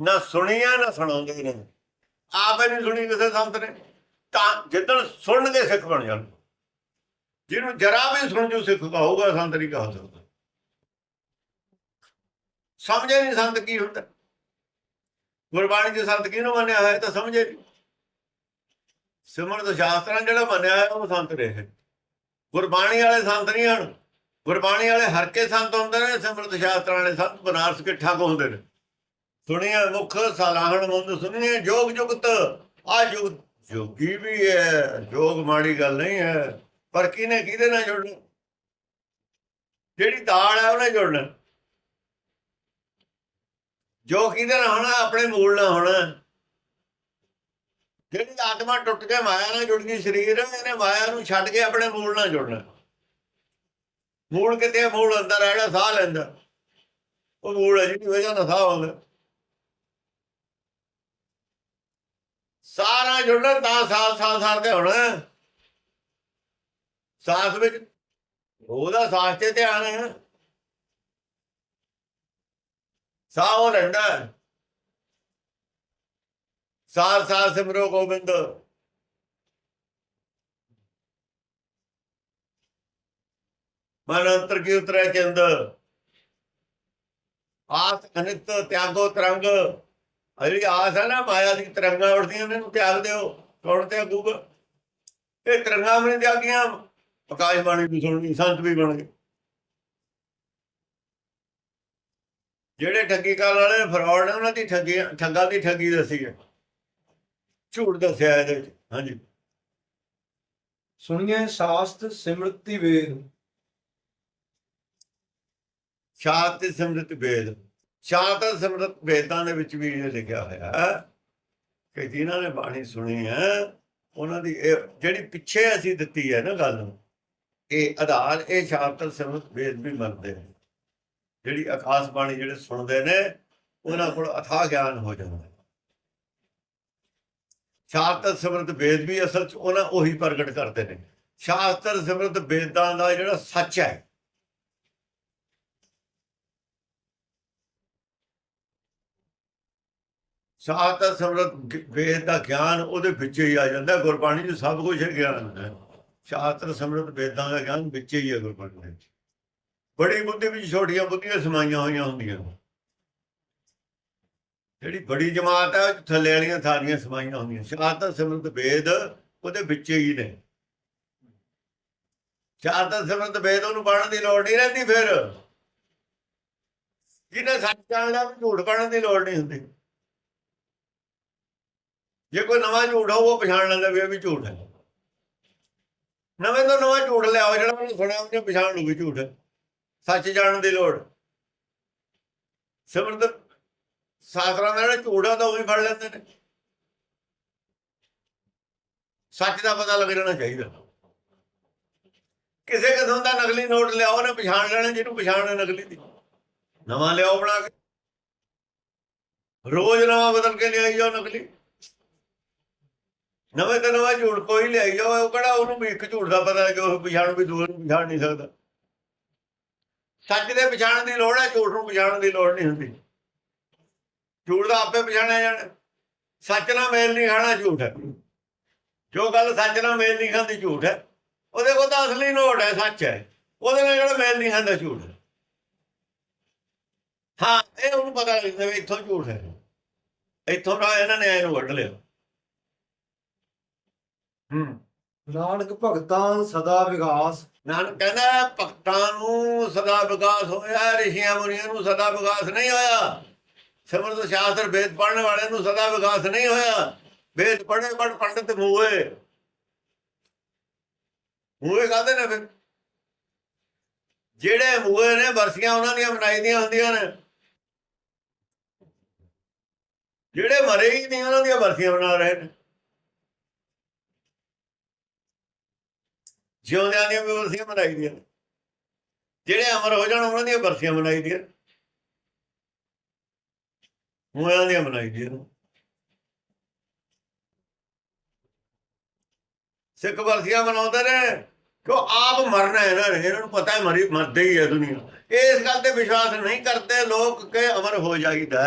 ਨਾ ਸੁਣੀਆਂ, ਨਾ ਸੁਣਾਉਂਦੇ ਨੇ ਆਪੇ ਨਹੀਂ ਸੁਣੀ ਕਿਸੇ ਸੰਤ ਨੇ। ਤਾਂ ਜਿੱਦਣ ਸੁਣਨਗੇ, ਸਿੱਖ ਬਣ ਜਾਣ ਜਿਹਨੂੰ ਜਰਾ ਵੀ ਸੁਣ ਜੋ ਸਿੱਖ ਕਹੂਗਾ ਸੰਤ ਨਹੀਂ ਕਹ ਸਕਦਾ। ਸਮਝੇ ਨਹੀਂ ਸੰਤ ਕੀ ਹੁੰਦਾ। ਗੁਰਬਾਣੀ ਦੇ ਸੰਤ ਕਿਹਨੂੰ ਮੰਨਿਆ ਹੋਇਆ ਤਾਂ ਸਮਝੇ ਨਹੀਂ। ਸਿਮਰਤ ਸ਼ਾਸਤਰਾਂ ਜਿਹੜਾ ਮੰਨਿਆ ਹੋਇਆ, ਉਹ ਸੰਤ ਰਹੇ ਗੁਰਬਾਣੀ ਵਾਲੇ ਸੰਤ ਨਹੀਂ ਹਨ। ਗੁਰਬਾਣੀ ਵਾਲੇ ਹਰ ਕੇ ਸੰਤ ਹੁੰਦੇ ਨੇ, ਸਿਮਰਤ ਸ਼ਾਸਤਰਾਂ ਵਾਲੇ ਸੰਤ ਬਨਾਰਸ ਕੇ ਠੱਗ ਹੁੰਦੇ ਨੇ। ਸੁਣੀਏ ਮੁਖ ਸਲਾਹਣ ਮੁੰਦ ਸੁਣੀਏ ਜੋਗ ਜੁਗਤ। ਆ ਜੁਗ ਜੋਗੀ ਵੀ ਹੈ, ਜੋਗ ਮਾੜੀ ਗੱਲ ਨਹੀਂ ਹੈ, ਪਰ ਕਿਨੇ ਕਿਹਦੇ ਨਾਲ ਜੁੜਨਾ? ਜਿਹੜੀ ਦਾਲ ਹੈ ਉਹਨੇ ਜੁੜਨਾ। ਜੋ ਕਿਹਦੇ ਨਾਲ ਹੋਣਾ, ਆਪਣੇ ਮੂਲ ਨਾਲ ਹੋਣਾ। ਜਿਹੜੀ ਆਤਮਾ ਟੁੱਟ ਕੇ ਮਾਇਆ ਨਾਲ ਜੁੜ ਗਈ ਸਰੀਰ ਇਹਨੇ ਮਾਇਆ ਨੂੰ ਛੱਡ ਕੇ ਆਪਣੇ ਮੂਲ ਨਾਲ ਜੁੜਨਾ। ਮੂਲ ਕਿਤੇ ਮੂਲ ਅੰਦਰ ਹੈ ਜਿਹੜਾ ਸਾਹ ਲੈਂਦਾ। ਉਹ ਮੂਲ ਹੈ ਜਿਹਦੀ ਵਜ੍ਹਾ ਨਾਲ ਸਾਹ ਆਉਂਦਾ। ਸਾਰਾ ਜੁੜਨਾ ਤਾਂ ਸਾਲ ਸਾਲ ਸਾਲ ਤੇ ਹੋਣਾ। ਸਾਸ ਵਿੱਚ ਉਹਦਾ ਸਾਸ ਤੇ ਧਿਆਨ ਹੈ। ਸਾਹ ਉਹ ਲੈਂਦਾ ਹੈ। ਸਾਲ ਸਿਮਰੋ ਗੋਬਿੰਦ। ਮਨ ਅੰਤਰ ਕੀ ਉਤਰੈ ਚੰਦ। ਆਸ ਅਨਿਤ ਤਿਆਗੋ ਤਰੰਗ। ਆਹ ਜਿਹੜੀ ਆਸ ਹੈ ਨਾ ਮਾਇਆ ਦੀ ਤਰੰਗਾਂ ਉੱਠਦੀਆਂ ਨੇ ਇਹਨੂੰ ਤਿਆਗ ਦਿਓ ਕੌਣ ਤਿਆਗੂਗਾ ਇਹ ਤਰੰਗਾਂ ਵੀ ਤਿਆਗੀਆਂ ਆਕਾਸ਼ ਬਾਣੀ ਵੀ ਸੁਣਨੀ ਸੰਤ ਵੀ ਬਣ ਗਏ। ਜਿਹੜੇ ਠੱਗੀ ਕਰਨ ਵਾਲੇ ਫਰਾਡ ਨੇ ਉਹਨਾਂ ਦੀ ਠੱਗੀ ਠੱਗਾਂ ਦੀ ਠੱਗੀ ਦੱਸੀ ਹੈ। ਝੂਠ ਦੱਸਿਆ ਇਹਦੇ ਵਿੱਚ ਹਾਂਜੀ। ਸੁਣੀਏ ਸ਼ਾਸਤ ਸਿਮਰਤੀ ਵੇਦ। ਸ਼ਾਤ ਤੇ ਸਿਮਰਤ ਵੇਦ। ਸ਼ਾਤ ਸਿਮਰਤ ਵੇਦਾਂ ਦੇ ਵਿੱਚ ਵੀ ਇਹ ਲਿਖਿਆ ਹੋਇਆ ਹੈ ਕਿ ਜਿਨ੍ਹਾਂ ਨੇ ਬਾਣੀ ਸੁਣੀ ਹੈ, ਉਹਨਾਂ ਦੀ ਇਹ ਜਿਹੜੀ ਪਿੱਛੇ ਅਸੀਂ ਦਿੱਤੀ ਹੈ ਨਾ ਗੱਲ ਨੂੰ ਇਹ ਆਧਾਰ, ਇਹ ਸ਼ਾਤ ਸਿਮਰਤ ਵੇਦ ਵੀ ਮੰਨਦੇ ਨੇ। ਜਿਹੜੀ ਆਕਾਸ਼ ਬਾਣੀ ਜਿਹੜੇ ਸੁਣਦੇ ਨੇ, ਉਹਨਾਂ ਕੋਲ ਅਥਾ ਗਿਆਨ ਹੋ ਜਾਂਦਾ ਹੈ। ਸ਼ਾਸਤਰ ਸਿਮਰਤ ਵੇਦ ਵੀ ਅਸਲ ਚ ਉਹਨਾਂ ਉਹੀ ਪ੍ਰਗਟ ਕਰਦੇ ਨੇ। ਸ਼ਾਸਤਰ ਸਿਮਰਤ ਵੇਦਾਂ ਦਾ ਜਿਹੜਾ ਸੱਚ ਹੈ ਸ਼ਾਸਤਰ ਸਿਮਰਤ ਗ- ਵੇਦ ਦਾ ਗਿਆਨ ਉਹਦੇ ਵਿੱਚ ਹੀ ਆ ਜਾਂਦਾ, ਗੁਰਬਾਣੀ 'ਚ ਸਭ ਕੁਝ ਗਿਆਨ ਹੈ ਸ਼ਾਸਤਰ ਸਿਮਰਤ ਵੇਦਾਂ ਦਾ ਗਿਆਨ ਵਿੱਚ ਹੀ ਹੈ ਗੁਰਬਾਣੀ ਦੇ ਬੜੀ ਬੁੱਧੀ ਵਿੱਚ ਛੋਟੀਆਂ ਬੁੱਧੀਆਂ ਸਮਾਈਆਂ ਹੋਈਆਂ ਹੁੰਦੀਆਂ। ਜਿਹੜੀ ਬੜੀ ਜਮਾਤ ਹੈ ਉਹ ਥੱਲੇ ਵਾਲੀਆਂ ਸਾਰੀਆਂ ਸਮਾਈਆਂ ਹੁੰਦੀਆਂ। ਸ਼ਾਸਤਰ ਸਿਮਰਤ ਵੇਦ ਉਹਦੇ ਵਿੱਚ ਹੀ ਨੇ। ਸ਼ਾਸਤਰ ਸਿਮਰਤ ਵੇਦ ਉਹਨੂੰ ਪੜ੍ਹਨ ਦੀ ਲੋੜ ਨਹੀਂ ਰਹਿੰਦੀ ਫਿਰ। ਜਿਹਨੇ ਸੱਚ ਜਾਣਦਾ ਝੂਠ ਪੜ੍ਹਨ ਦੀ ਲੋੜ ਨਹੀਂ ਹੁੰਦੀ। ਜੇ ਕੋਈ ਨਵਾਂ ਝੂਠ ਹੋ ਉਹ ਪਛਾਣ ਲੈਂਦਾ ਵੀ ਇਹ ਵੀ ਝੂਠ ਹੈ। ਨਵੇਂ ਤੋਂ ਨਵਾਂ ਝੂਠ ਲਿਆਓ, ਜਿਹੜਾ ਉਹਨੂੰ ਸੁਣਿਆ, ਉਹਨੇ ਪਛਾਣ ਲੂ ਵੀ ਝੂਠ। ਸੱਚ ਜਾਣਨ ਦੀ ਲੋੜ। ਸਿਮਰਤ ਸਾਸਤਰਾਂ ਦਾ ਜਿਹੜਾ ਝੂਠ ਆ, ਤਾਂ ਉਹ ਵੀ ਫੜ ਲੈਂਦੇ ਨੇ। ਸੱਚ ਦਾ ਪਤਾ ਲੱਗ ਜਾਣਾ ਚਾਹੀਦਾ। ਕਿਸੇ ਕਿਸਮ ਦਾ ਨਕਲੀ ਨੋਟ ਲਿਆਓ, ਉਹਨੇ ਪਛਾਣ ਲੈਣਾ, ਜਿਹਨੂੰ ਪਛਾਣ ਹੈ ਨਕਲੀ ਦੀ। ਨਵਾਂ ਲਿਆਓ ਬਣਾ ਕੇ। ਰੋਜ਼ ਨਵਾਂ ਬਦਲ ਕੇ ਲਿਆਈ ਜਾਓ ਨਕਲੀ। ਨਵੇਂ ਤੋਂ ਨਵਾਂ ਝੂਠ ਕੋਈ ਲਿਆਈ ਜਾਓ ਉਹ ਕਿਹੜਾ ਉਹਨੂੰ ਵੀ ਇੱਕ ਝੂਠ ਦਾ ਪਤਾ ਹੈ ਕਿ ਉਹ ਪਛਾਣ ਵੀ ਦੂਰ ਨੂੰ ਪਛਾਣ ਨਹੀਂ ਸਕਦਾ। ਸੱਚ ਦੇ ਪਛਾਣ ਦੀ ਲੋੜ ਹੈ, ਝੂਠ ਨੂੰ ਪਛਾਣ ਦੀ ਲੋੜ ਨਹੀਂ ਹੁੰਦੀ। ਝੂਠ ਦਾ ਆਪੇ ਪਛਾਣਿਆ ਜਾਣਾ। ਸੱਚ ਨਾਲ ਮੇਲ ਨਹੀਂ ਖਾਣਾ ਝੂਠ ਹੈ। ਜੋ ਗੱਲ ਸੱਚ ਨਾਲ ਮੇਲ ਨਹੀਂ ਖਾਂਦੀ ਝੂਠ ਹੈ। ਉਹਦੇ ਕੋਲ ਤਾਂ ਅਸਲੀ ਨੋਟ ਹੈ, ਸੱਚ ਹੈ। ਉਹਦੇ ਨਾਲ ਜਿਹੜਾ ਮੇਲ ਨਹੀਂ ਖਾਂਦਾ ਝੂਠ ਹੈ। ਹਾਂ, ਇਹ ਉਹਨੂੰ ਪਤਾ ਲੱਗਦਾ ਵੀ ਇੱਥੋਂ ਝੂਠ ਹੈ। ਇੱਥੋਂ ਨਾ ਇਹਨਾਂ ਨੇ ਇਹਨੂੰ ਵੱਢ ਲਿਆ। ਹੂੰ। ਨਾਨਕ ਭਗਤਾਂ ਸਦਾ ਵਿਗਾਸ। ਨਾਨਕ ਕਹਿੰਦਾ ਭਗਤਾਂ ਨੂੰ ਸਦਾ ਵਿਕਾਸ ਹੋਇਆ ਰਿਸ਼ੀਆਂ ਮੁਨੀਆਂ ਨੂੰ ਸਦਾ ਵਿਕਾਸ ਨਹੀਂ ਹੋਇਆ। ਸਿਮਰਤ ਸ਼ਾਸਤਰ ਵੇਦ ਪੜ੍ਹਨ ਵਾਲਿਆਂ ਨੂੰ ਸਦਾ ਵਿਕਾਸ ਨਹੀਂ ਹੋਇਆ। ਵੇਦ ਪੜ੍ਹੇ ਪੜ ਪੰਡਤ ਮੂਏ ਮੂਏ ਕਾਹਦੇ ਨੇ ਫਿਰ? ਜਿਹੜੇ ਮੂਏ ਨੇ ਵਰਸੀਆਂ ਉਹਨਾਂ ਦੀਆਂ ਮਨਾਈ ਦੀਆਂ ਹੁੰਦੀਆਂ ਨੇ। ਜਿਹੜੇ ਮਰੇ ਹੀ ਨਹੀਂ ਉਹਨਾਂ ਦੀਆਂ ਵਰਸੀਆਂ ਮਨਾ ਰਹੇ ਨੇ। ਜਿਉਂਦਿਆਂ ਦੀਆਂ ਵੀ ਵਰਸੀਆਂ ਮਨਾਈ ਦੀਆਂ ਨੇ। ਜਿਹੜੇ ਅਮਰ ਹੋ ਜਾਣ, ਉਹਨਾਂ ਦੀਆਂ ਵਰਸੀਆਂ ਮਨਾਈ ਦੀਆਂ ਮੂਆਂ ਦੀਆਂ ਮਨਾਈ ਦੀਆਂ ਸਿੱਖ ਵਰਸੀਆਂ ਮਨਾਉਂਦੇ ਨੇ, ਕਿਉਂ ਆਪ ਮਰਨਾ ਹੈ ਨਾ, ਇਹਨਾਂ ਨੂੰ ਪਤਾ ਹੈ ਮਰੀ, ਮਰਦੇ ਹੀ ਹੈ ਦੁਨੀਆ। ਇਸ ਗੱਲ ਤੇ ਵਿਸ਼ਵਾਸ ਨਹੀਂ ਕਰਦੇ ਲੋਕ ਕਿ ਅਮਰ ਹੋ ਜਾਈਦਾ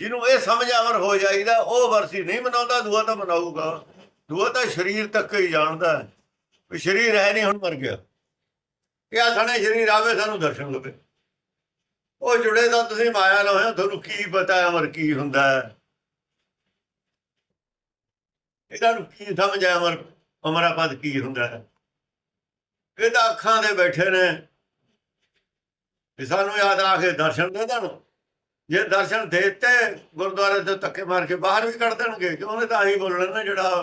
ਜਿਹਨੂੰ ਇਹ ਸਮਝ ਅਮਰ ਹੋ ਜਾਈਦਾ, ਉਹ ਵਰਸੀ ਨਹੀਂ ਮਨਾਉਂਦਾ, ਦੂਆ ਤਾਂ ਮਨਾਊਗਾ। ਦੂਆ ਤਾਂ ਸਰੀਰ ਤੱਕ ਹੀ ਜਾਣਦਾ ਵੀ ਸਰੀਰ ਹੈ ਨਹੀਂ ਹੁਣ ਮਰ ਗਿਆ ਇਹ ਆ ਸਾਡੇ ਸਰੀਰ ਆਵੇ, ਸਾਨੂੰ ਦਰਸ਼ਨ ਲਵੇ ਉਹ ਜੁੜੇ ਤਾਂ ਤੁਸੀਂ ਮਾਇਆ ਨਾਲ ਹੋਏ ਤੁਹਾਨੂੰ ਕੀ ਪਤਾ ਅਮਰ ਕੀ ਹੁੰਦਾ ਹੈ। ਇਹਨਾਂ ਨੂੰ ਕੀ ਸਮਝ ਆ ਅਮਰ ਅਮਰਾ ਪਦ ਕੀ ਹੁੰਦਾ ਹੈ। ਇਹ ਤਾਂ ਅੱਖਾਂ ਦੇ ਬੈਠੇ ਨੇ। ਵੀ ਸਾਨੂੰ ਯਾਦ ਆ ਕੇ ਦਰਸ਼ਨ ਦੇ ਦੇਣ। ਜੇ ਦਰਸ਼ਨ ਦੇ ਦਿੱਤੇ, ਗੁਰਦੁਆਰੇ ਤੋਂ ਧੱਕੇ ਮਾਰ ਕੇ ਬਾਹਰ ਵੀ ਕੱਢ ਦੇਣਗੇ। ਕਿ ਉਹਨੇ ਤਾਂ ਆਹੀ ਬੋਲਣਾ ਨਾ ਜਿਹੜਾ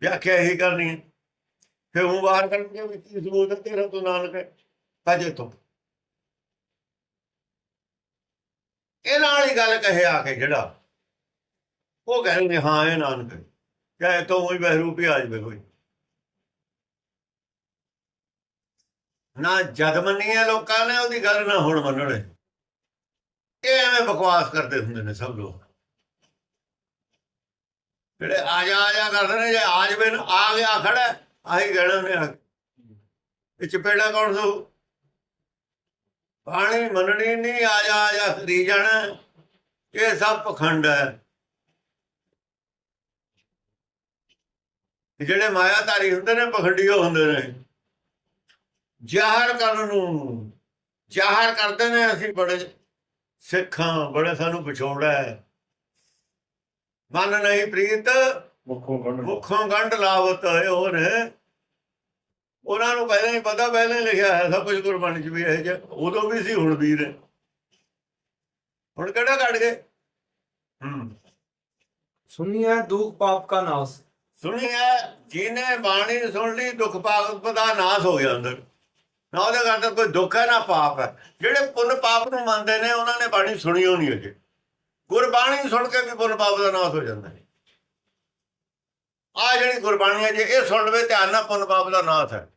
ਵਿਆਖਿਆ ਇਹੀ ਕਰਨੀ ਹੈ। ਫਿਰ ਉਹ ਬਾਹਰ ਕੱਢਣਗੇ ਵੀ ਕੀ ਸਬੂਤ ਹੈ ਤੇਰਾ ਤੋਂ ਨਾਨਕ ਹੈ। ਕਾਜੇ ਤੋਂ ਇਹ ਨਾਲ ਗੱਲ ਕਹੇ ਆ ਕੇ ਜਿਹੜਾ, ਉਹ ਕਹਿੰਦੇ, ਹਾਂ, ਇਹ ਨਾਨਕ ਹੈ। ਕਹੇ ਤੋਂ ਹੀ ਬਹਿਰੂਪੀ ਆ ਜਵੇ ਕੋਈ। ਨਾ ਜਦ ਮੰਨੀ ਹੈ ਲੋਕਾਂ ਨੇ, ਉਹਦੀ ਗੱਲ ਨਾ ਹੁਣ ਮੰਨਣੇ। ਇਹ ਐਵੇਂ ਬਕਵਾਸ ਕਰਦੇ ਹੁੰਦੇ ਨੇ ਸਭ ਲੋਕ। ਜਿਹੜੇ ਆ ਜਾ ਆ ਜਾ ਕਰਦੇ ਨੇ, ਜੇ ਆ ਜਵੇ ਆ ਗਿਆ ਖੜਾ। ਆਹੀ ਕਹਿਣਾ ਨੇ ਆ ਇਹ ਚਪੇੜਾ ਕੌਣ ਸੋ? ਪਾਣੀ ਮੰਨਣੀ ਨਹੀਂ, ਆ ਜਾ ਆ ਜਾ ਕਰੀ ਜਾਣਾ। ਇਹ ਸਭ ਪਖੰਡ ਹੈ। ਇਹ ਜਿਹੜੇ ਮਾਇਆਧਾਰੀ ਹੁੰਦੇ ਨੇ, ਪਖੰਡੀਓ ਹੁੰਦੇ ਨੇ। ਜ਼ਾਹਰ ਕਰਨ ਨੂੰ, ਜ਼ਾਹਰ ਕਰਦੇ ਨੇ, ਅਸੀਂ ਬੜੇ ਸਿੱਖਾਂ ਬੜੇ ਸਾਨੂੰ ਵਿਛੋੜਾ ਹੈ। ਮਨ ਨਹੀਂ ਪ੍ਰੀਤ ਮੁਖੋਂ ਗੰਢ ਮੁੱਖੋਂ ਗੰਢ ਲਾਵਤ ਹੈ ਹੋਰ। ਉਹਨਾਂ ਨੂੰ ਪਹਿਲਾਂ ਹੀ ਪਤਾ ਪਹਿਲਾਂ ਹੀ ਲਿਖਿਆ ਹੈ ਸਭ ਕੁਝ ਗੁਰਬਾਣੀ ਚ ਵੀ ਇਹ ਜੇ ਉਦੋਂ ਵੀ ਸੀ ਹੁਣ ਵੀ ਨੇ ਹੁਣ ਕਿਹੜਾ ਕੱਢ ਗਏ? ਹੂੰ। ਸੁਣੀਐ ਦੁਖ ਪਾਪ ਕਾ ਨਾਸ। ਸੁਣਿਆ ਜਿਹਨੇ ਬਾਣੀ ਸੁਣ ਲਈ ਦੁੱਖ ਪਾਪ ਦਾ ਨਾਸ ਹੋ ਗਿਆ ਅੰਦਰ। ਨਾ ਉਹਦੇ ਘਰ ਤਾਂ ਕੋਈ ਦੁੱਖ ਹੈ ਨਾ ਪਾਪ ਹੈ। ਜਿਹੜੇ ਪੁੰਨ ਪਾਪ ਨੂੰ ਮੰਨਦੇ ਨੇ ਉਹਨਾਂ ਨੇ ਬਾਣੀ ਸੁਣੀ ਹੋਣੀ ਅਜੇ। ਗੁਰਬਾਣੀ ਸੁਣ ਕੇ ਵੀ ਪੁੰਨ ਪਾਪ ਦਾ ਨਾਸ ਹੋ ਜਾਂਦਾ ਹੈ। ਆ ਜਿਹੜੀ ਗੁਰਬਾਣੀ ਹੈ ਜੇ ਇਹ ਸੁਣ ਲਵੇ, ਧਿਆਨ ਨਾਲ ਪੁੰਨ ਪਾਪ ਦਾ ਨਾਸ ਹੈ।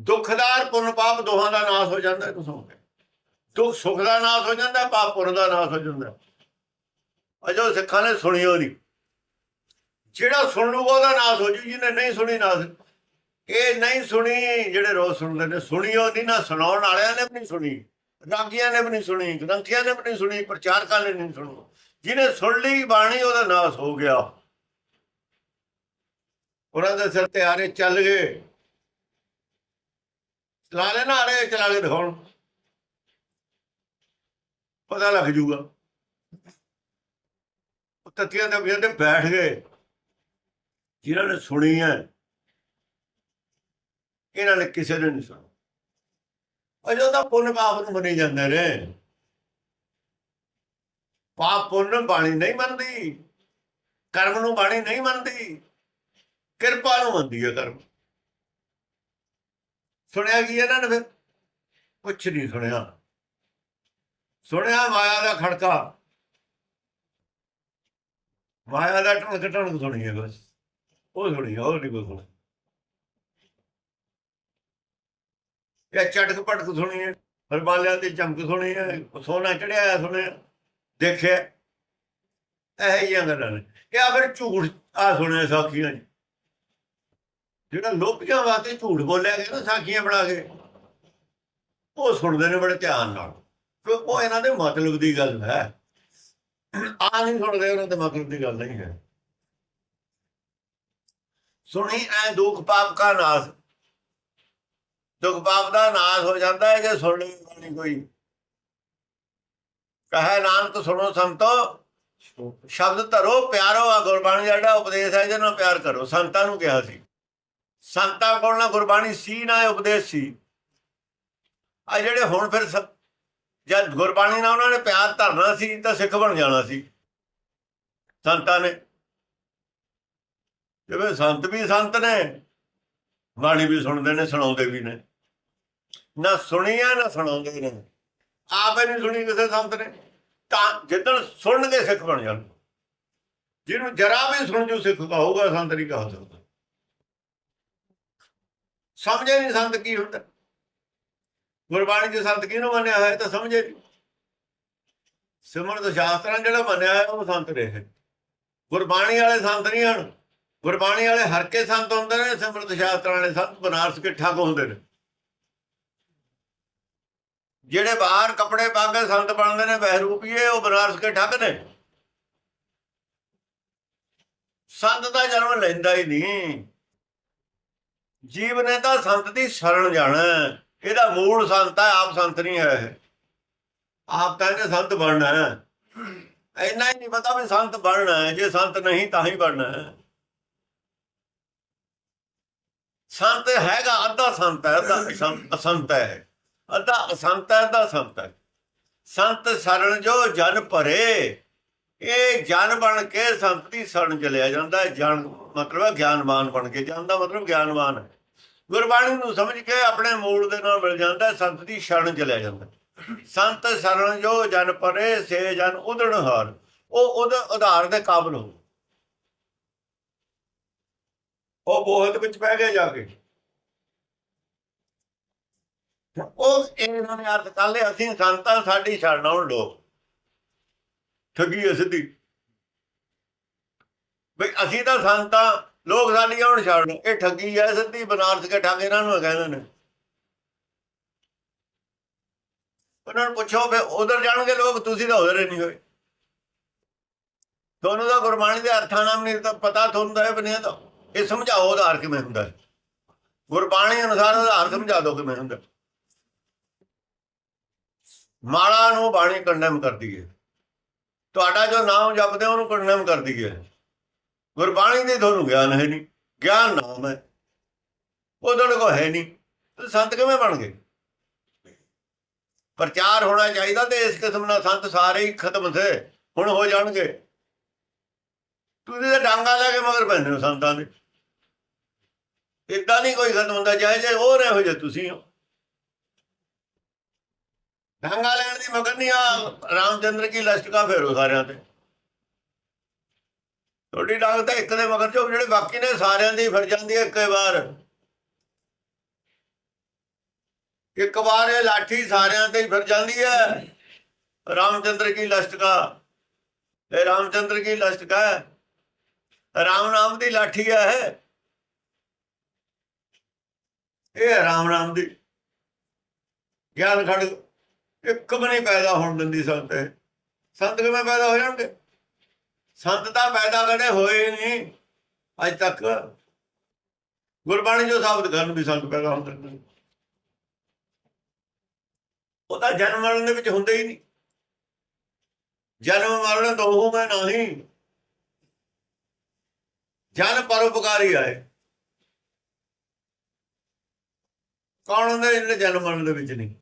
ਦੁੱਖਦਾਰ ਪੁੰਨ ਪਾਪ ਦੋਹਾਂ ਦਾ ਨਾਸ ਹੋ ਜਾਂਦਾ ਹੈ ਸੁਣ ਕੇ ਦੁੱਖ ਸੁਖ ਦਾ ਨਾਸ ਹੋ ਜਾਂਦਾ, ਪਾਪ ਪੁੰਨ ਦਾ ਨਾਸ ਹੋ ਜਾਂਦਾ। ਹੈ। ਅਜੋ ਸਿੱਖਾਂ ਨੇ ਸੁਣਿਓ ਨਹੀਂ। ਜਿਹੜਾ ਸੁਣ ਲੂਗਾ ਉਹਦਾ ਨਾਸ ਹੋ ਜੂ, ਜਿਹਨੇ ਨਹੀਂ ਸੁਣੀ, ਨਾਸ। ਇਹ ਨਹੀਂ ਸੁਣੀ, ਜਿਹੜੇ ਰੋਜ਼ ਸੁਣਦੇ ਨੇ ਸੁਣੀਓ ਨਹੀਂ ਨਾ, ਸੁਣਾਉਣ ਵਾਲਿਆਂ ਨੇ ਵੀ ਨਹੀਂ ਸੁਣੀ, ਰਾਗੀਆਂ ਨੇ ਵੀ ਨਹੀਂ ਸੁਣੀ, ਗ੍ਰੰਥੀਆਂ ਨੇ ਵੀ ਨਹੀਂ ਸੁਣੀ, ਪ੍ਰਚਾਰਕਾਂ ਨੇ ਨਹੀਂ ਸੁਣੀ। ਜਿਹਨੇ ਸੁਣ ਲਈ ਬਾਣੀ, ਉਹਦਾ ਨਾਸ ਹੋ ਗਿਆ। ਉਹਨਾਂ ਦੇ ਸਿਰ ਤੇ ਆਰੇ ਚੱਲ ਗਏ। ਚਲਾ ਲੈ ਨਾ ਆਰੇ, ਚਲਾ ਕੇ ਦਿਖਾਉਣ। ਪਤਾ ਲੱਗ ਜੂਗਾ। ਉਹ ਤਤੀਆਂ ਦੇ ਵਿਆਹ ਤੇ ਬੈਠ ਗਏ। ਜਿਨ੍ਹਾਂ ਨੇ ਸੁਣੀ ਹੈ, ਇਹਨਾਂ ਨੇ ਕਿਸੇ ਨੇ ਨਹੀਂ ਸੁਣੀ ਅਜੋ ਤਾਂ ਪੁੰਨ ਪਾਪ ਨੂੰ ਮੰਨੀ ਜਾਂਦੇ ਨੇ। ਪਾਪ ਪੁੰਨ ਬਾਣੀ ਨਹੀਂ ਮੰਨਦੀ ਕਰਮ ਨੂੰ ਬਾਣੀ ਨਹੀਂ ਮੰਨਦੀ ਕਿਰਪਾ ਨੂੰ ਮੰਨਦੀ ਹੈ ਕਰਮ। ਸੁਣਿਆ ਕੀ ਇਹਨਾਂ ਨੇ ਫਿਰ? ਕੁਛ ਨਹੀਂ ਸੁਣਿਆ। ਸੁਣਿਆ ਮਾਇਆ ਦਾ ਖੜਕਾ। ਮਾਇਆ ਦਾ ਟਣਕ ਟਣਕ ਸੁਣੀ ਹੈ ਬਸ। ਉਹ ਸੁਣੀ ਹੈ, ਹੋਰ ਨਹੀਂ ਕੋਈ ਸੁਣੀ। ਇਹ ਚਟਕ ਪਟਕ ਸੁਣੀ ਹੈ ਹਰਬਾਲਿਆਂ ਦੀ ਚਮਕ ਸੁਣੀ ਹੈ ਸੋਨਾ ਚੜਿਆ ਸੁਣਿਆ। ਦੇਖਿਆ? ਇਹ ਜਿਹੀਆਂ ਗੱਲਾਂ ਨੇ। ਇਹ ਆ ਫਿਰ ਝੂਠ? ਆ ਸੁਣਿਆ ਸਾਖੀਆਂ 'ਚ ਜਿਹੜਾ ਲੋਭੀਆਂ ਵਾਸਤੇ ਝੂਠ ਬੋਲਿਆ ਗਿਆ ਨਾ, ਸਾਖੀਆਂ ਬਣਾ ਕੇ। ਉਹ ਸੁਣਦੇ ਨੇ ਬੜੇ ਧਿਆਨ ਨਾਲ। ਉਹ ਇਹਨਾਂ ਦੇ ਮਤਲਬ ਦੀ ਗੱਲ ਹੈ। ਆ ਨਹੀਂ ਸੁਣਦੇ, ਉਹਨਾਂ ਦੇ ਮਤਲਬ ਦੀ ਗੱਲ ਨਹੀਂ ਹੈ। ਸੁਣੀ ਐ ਦੁੱਖ ਪਾਪ ਕਾ ਨਾਸ। ਦੁੱਖ ਪਾਪ ਦਾ ਨਾਸ ਹੋ ਜਾਂਦਾ ਹੈ ਜੇ ਸੁਣ ਲਈ ਕੋਈ। ਕਹੇ ਨਾਨਕ ਸੁਣੋ ਸੰਤੋ, ਸ਼ਬਦ ਧਰੋ, ਪਿਆਰੋ ਆ ਗੁਰਬਾਣੀ ਦਾ ਜਿਹੜਾ ਉਪਦੇਸ਼ ਹੈ ਇਹਦੇ ਨਾਲ ਪਿਆਰ ਕਰੋ। ਸੰਤਾਂ ਨੂੰ ਕਿਹਾ ਸੀ। ਸੰਤਾਂ ਕੋਲ ਨਾ ਗੁਰਬਾਣੀ ਸੀ, ਨਾ ਇਹ ਉਪਦੇਸ਼ ਸੀ। ਆ ਜਿਹੜੇ ਹੁਣ ਫਿਰ ਜਦ ਗੁਰਬਾਣੀ ਨਾਲ ਉਹਨਾਂ ਨੇ ਪਿਆਰ ਧਰਨਾ ਸੀ, ਤਾਂ ਸਿੱਖ ਬਣ ਜਾਣਾ ਸੀ। ਸੰਤਾਂ ਨੇ। ਜਿਵੇਂ ਸੰਤ ਵੀ ਸੰਤ ਨੇ, ਬਾਣੀ ਵੀ ਸੁਣਦੇ ਨੇ, ਸੁਣਾਉਂਦੇ ਵੀ ਨੇ। ਨਾ ਸੁਣੀਆਂ, ਨਾ ਸੁਣਾਉਂਦੇ ਨੇ। ਆਪੇ ਨਹੀਂ ਸੁਣੀ ਕਿਸੇ ਸੰਤ ਨੇ। ਤਾਂ ਜਿੱਦਣ ਸੁਣਨਗੇ ਸਿੱਖ ਬਣ ਜਾਣ। ਜਿਹਨੂੰ ਜਰਾ ਵੀ ਸੁਣ ਜੂ ਸਿੱਖ ਕਹੂਗਾ ਸੰਤ ਨਹੀਂ ਕਹਾ ਸਕਦਾ। ਸਮਝੇ ਨਹੀਂ ਸੰਤ ਕੀ ਹੁੰਦਾ। ਗੁਰਬਾਣੀ ਦੇ ਸੰਤ ਕਿਹਨੂੰ ਮੰਨਿਆ ਹੋਇਆ ਤਾਂ ਸਮਝੇ ਨਹੀਂ। ਸਿਮਰਤ ਸ਼ਾਸਤਰਾਂ ਜਿਹੜਾ ਮੰਨਿਆ ਹੋਇਆ, ਉਹ ਸੰਤ ਨੇ ਹੈ ਗੁਰਬਾਣੀ ਵਾਲੇ ਸੰਤ ਨਹੀਂ ਹਨ। ਗੁਰਬਾਣੀ ਵਾਲੇ ਹਰ ਕੇ ਸੰਤ ਹੁੰਦੇ ਨੇ, ਸਿਮਰਤ ਸ਼ਾਸਤਰਾਂ ਵਾਲੇ ਸੰਤ ਬਨਾਰਸ ਕੇ ਠੱਗ ਹੁੰਦੇ ਨੇ। ਜਿਹੜੇ ਬਾਹਰ ਕੱਪੜੇ ਪਾ ਕੇ ਸੰਤ ਬਣਦੇ ਨੇ ਬਹਿਰੂਪੀਏ ਉਹ ਬਨਾਰਸ ਕੇ ਠੱਗ ਨੇ। ਸੰਤ ਦਾ ਜਨਮ ਲੈਂਦਾ ਹੀ ਨਹੀਂ। ਜੀਵ ਨੇ ਤਾਂ ਸੰਤ ਦੀ ਸਰਨ ਜਾਣਾ ਇਹਦਾ ਮੂਲ ਸੰਤ ਹੈ, ਆਪ ਸੰਤ ਨਹੀਂ ਹੈ ਇਹ। ਆਪ ਕਹਿੰਦੇ ਸੰਤ ਬਣਨਾ ਹੈ। ਇੰਨਾ ਹੀ ਨਹੀਂ ਪਤਾ ਵੀ ਸੰਤ ਬਣਨਾ ਹੈ। ਜੇ ਸੰਤ ਨਹੀਂ ਤਾਂ ਹੀ ਬਣਨਾ ਹੈ। ਸੰਤ ਹੈਗਾ, ਅੱਧਾ ਸੰਤ ਹੈ, ਅੱਧਾ ਅਸੰਤ- ਅਸੰਤ ਹੈ ਅੱਧਾ ਅਸੰਤ ਹੈ ਅੱਧਾ ਸੰਤ। ਹੈ ਸੰਤ ਸਰਣ ਜੋ ਜਨ ਭਰੇ, ਇਹ ਜਨ ਬਣ ਕੇ ਸੰਤ ਦੀ ਸ਼ਰਨ ਚਲਿਆ ਜਾਂਦਾ ਜਨ ਮਤਲਬ ਹੈ ਗਿਆਨਵਾਨ ਬਣ ਕੇ। ਜਾਂਦਾ ਮਤਲਬ ਗਿਆਨਵਾਨ ਹੈ। ਗੁਰਬਾਣੀ ਨੂੰ ਸਮਝ ਕੇ ਆਪਣੇ ਮੂਲ ਦੇ ਨਾਲ ਮਿਲ ਜਾਂਦਾ ਸੰਤ ਦੀ ਸ਼ਰਨ ਚਲਿਆ ਜਾਂਦਾ ਸੰਤ ਸਰਣ ਜੋ ਜਨ ਪਰੇ ਸੇ ਜਨ ਉਦਣ ਹਾਰ। ਉਹ ਉਹਦੇ ਉਧਾਰ ਦੇ ਕਾਬਲ ਹੋ। ਉਹ ਬੋਹਤ ਵਿੱਚ ਪੈ ਗਏ ਜਾ ਕੇ। ਉਹ ਇਹਨਾਂ ਨੇ ਅਰਥ ਕਰ ਲਿਆ ਅਸੀਂ ਸੰਤਾਂ ਸਾਡੀ ਸ਼ਰਨ ਆਉਣ ਲੋਕ ਠੱਗੀ ਸਿੱਧੀ। ਬਈ ਅਸੀਂ ਤਾਂ ਸੰਤਾਂ, ਲੋਕ ਸਾਡੀ ਆਉਣ ਛੱਡਣ ਇਹ ਠੱਗੀ ਹੈ ਸਿੱਧੀ, ਬਨਾਰਸ ਕੇ ਠੱਗ ਇਹਨਾਂ ਨੂੰ ਕਹਿੰਦੇ ਨੇ। ਉਹਨਾਂ ਨੂੰ ਪੁੱਛੋ ਫੇ ਉਧਰ ਜਾਣਗੇ ਲੋਕ, ਤੁਸੀਂ ਤਾਂ ਉਧਰ ਹੀ ਨਹੀਂ ਹੋਏ। ਤੁਹਾਨੂੰ ਤਾਂ ਗੁਰਬਾਣੀ ਦੇ ਅਰਥਾਂ ਨਾਮ ਨਹੀਂ ਤਾਂ ਪਤਾ ਤੁਹਾਨੂੰ ਤਾਂ ਇਹ ਬਨਿਆ ਤਾਂ ਇਹ ਸਮਝਾਓ ਆਧਾਰ ਕਿਵੇਂ ਹੁੰਦਾ? ਗੁਰਬਾਣੀ ਅਨੁਸਾਰ ਆਧਾਰ ਸਮਝਾ ਦਿਓ ਕਿਵੇਂ ਹੁੰਦਾ। ਮਾੜਾ ਨੂੰ ਬਾਣੀ ਕੰਡਮ ਕਰਦੀ ਹੈ ਤੁਹਾਡਾ ਜੋ ਨਾਮ ਜਪਦੇ ਉਹਨੂੰ ਕੰਡਮ ਕਰਦੀ ਹੈ ਗੁਰਬਾਣੀ ਦੇ ਤੁਹਾਨੂੰ ਗਿਆਨ ਹੈ ਨਹੀਂ। ਗਿਆਨ ਨਾਮ ਹੈ। ਉਹ ਤੁਹਾਡੇ ਕੋਲ ਹੈ ਨਹੀਂ। ਤੇ ਸੰਤ ਕਿਵੇਂ ਬਣ ਗਏ? ਪ੍ਰਚਾਰ ਹੋਣਾ ਚਾਹੀਦਾ ਤੇ ਇਸ ਕਿਸਮ ਨਾਲ ਸੰਤ ਸਾਰੇ ਹੀ ਖਤਮ ਥੇ। ਹੁਣ ਹੋ ਜਾਣਗੇ। ਤੁਸੀਂ ਤਾਂ ਡਾਂਗਾ ਲੈ ਕੇ ਮਗਰ ਪੈਂਦੇ ਹੋ ਸੰਤਾਂ ਦੇ। ਇਦਾਂ ਨਹੀਂ ਕੋਈ ਖਤਮ ਹੁੰਦਾ। ਚਾਹੇ ਜੇ ਉਹ ਇਹੋ ਹੋ ਜੇ ਤੁਸੀਂ ਹੋ। ਡਾਂਗਾ ਲੈਣ ਦੀ ਮਗਰ ਨਹੀਂ ਆ ਰਾਮਚੰਦਰ ਕੀ ਲਸ਼ਕਾ ਫੇਰੋ ਸਾਰਿਆਂ ਤੇ। ਤੁਹਾਡੀ ਡਾਂਗ ਤਾਂ ਇੱਕ ਦੇ ਮਗਰ ਚੋਂ ਜਿਹੜੇ ਬਾਕੀ ਨੇ ਸਾਰਿਆਂ ਦੀ ਫਿਰ ਜਾਂਦੀ ਹੈ ਇੱਕ ਵਾਰ। ਇੱਕ ਵਾਰ ਇਹ ਲਾਠੀ ਸਾਰਿਆਂ ਤੇ ਹੀ ਫਿਰ ਜਾਂਦੀ ਹੈ। ਰਾਮਚੰਦਰ ਕੀ ਲਸ਼ਕਾ ਇਹ ਰਾਮਚੰਦਰ ਕੀ ਲਸ਼ਕਾ ਹੈ? ਰਾਮ ਨਾਮ ਦੀ ਲਾਠੀ ਹੈ ਇਹ। ਇਹ ਰਾਮ ਨਾਮ ਦੀ। ਗਿਆਨ ਖੜ ਇੱਕ ਵੀ ਨਹੀਂ ਪੈਦਾ ਹੋਣ ਦਿੰਦੀ ਸੰਤ ਇਹ। ਸੰਤ ਕਿਵੇਂ ਪੈਦਾ ਹੋ ਜਾਣਗੇ? ਸੰਤ ਤਾਂ ਪੈਦਾ ਕਦੇ ਹੋਏ ਨਹੀਂ। ਅੱਜ ਤੱਕ ਗੁਰਬਾਣੀ ਜੋ ਸਾਬਤ ਕਰਨ ਵੀ ਸੰਤ ਪੈਦਾ ਹੁੰਦੇ ਨੇ। ਉਹ ਤਾਂ ਜਨਮ ਮਰਨ ਦੇ ਵਿੱਚ ਹੁੰਦੇ ਹੀ ਨਹੀਂ। ਜਨਮ ਮਰਨ ਦੋਹੂ ਮੈਂ ਨਹੀਂ। ਜਨ ਪਰਉਪਕਾਰੀ ਆਏ। ਕੌਣ ਹੁੰਦੇ ਜਿਹੜੇ ਜਨਮ ਮਰਨ ਦੇ ਵਿੱਚ ਨਹੀਂ?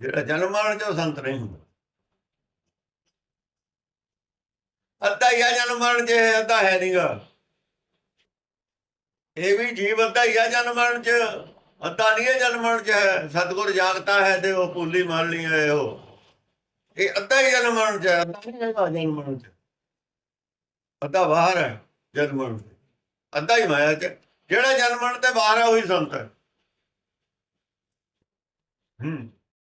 ਜਿਹੜਾ ਜਨਮ ਮਰਨ ਚ ਉਹ ਸੰਤ ਨਹੀਂ ਹੁੰਦਾ। ਅੱਧਾ ਹੀ ਆ ਜਨਮ ਮਰਨ ਚ, ਅੱਧਾ ਹੈ ਨਹੀਂਗਾ ਇਹ ਵੀ ਜੀਵ ਅੱਧਾ ਹੀ ਆ ਜਨਮ ਮਰਨ ਚ, ਅੱਧਾ ਨਹੀਂ ਹੈ ਜਨਮ ਮਰਨ ਚ ਹੈ। ਸਤਗੁਰ ਜਾਗਤਾ ਹੈ ਤੇ ਉਹ ਪੂਲੀ ਮੰਨ ਲਈ ਹੈ ਉਹ। ਇਹ ਅੱਧਾ ਹੀ ਜਨਮ ਮਰਨ ਚ ਹੈ, ਅੱਧਾ ਨਹੀਂ ਹੈਗਾ ਜਨਮ ਮਰਨ ਚ। ਅੱਧਾ ਬਾਹਰ ਹੈ ਜਨਮ ਮਰਨ ਚ। ਅੱਧਾ ਹੀ ਮਾਇਆ ਚ। ਜਿਹੜਾ ਜਨਮ ਮਰਨ ਤੇ ਬਾਹਰ ਹੈ, ਉਹੀ ਸੰਤ ਹੈ। ਹੂੰ।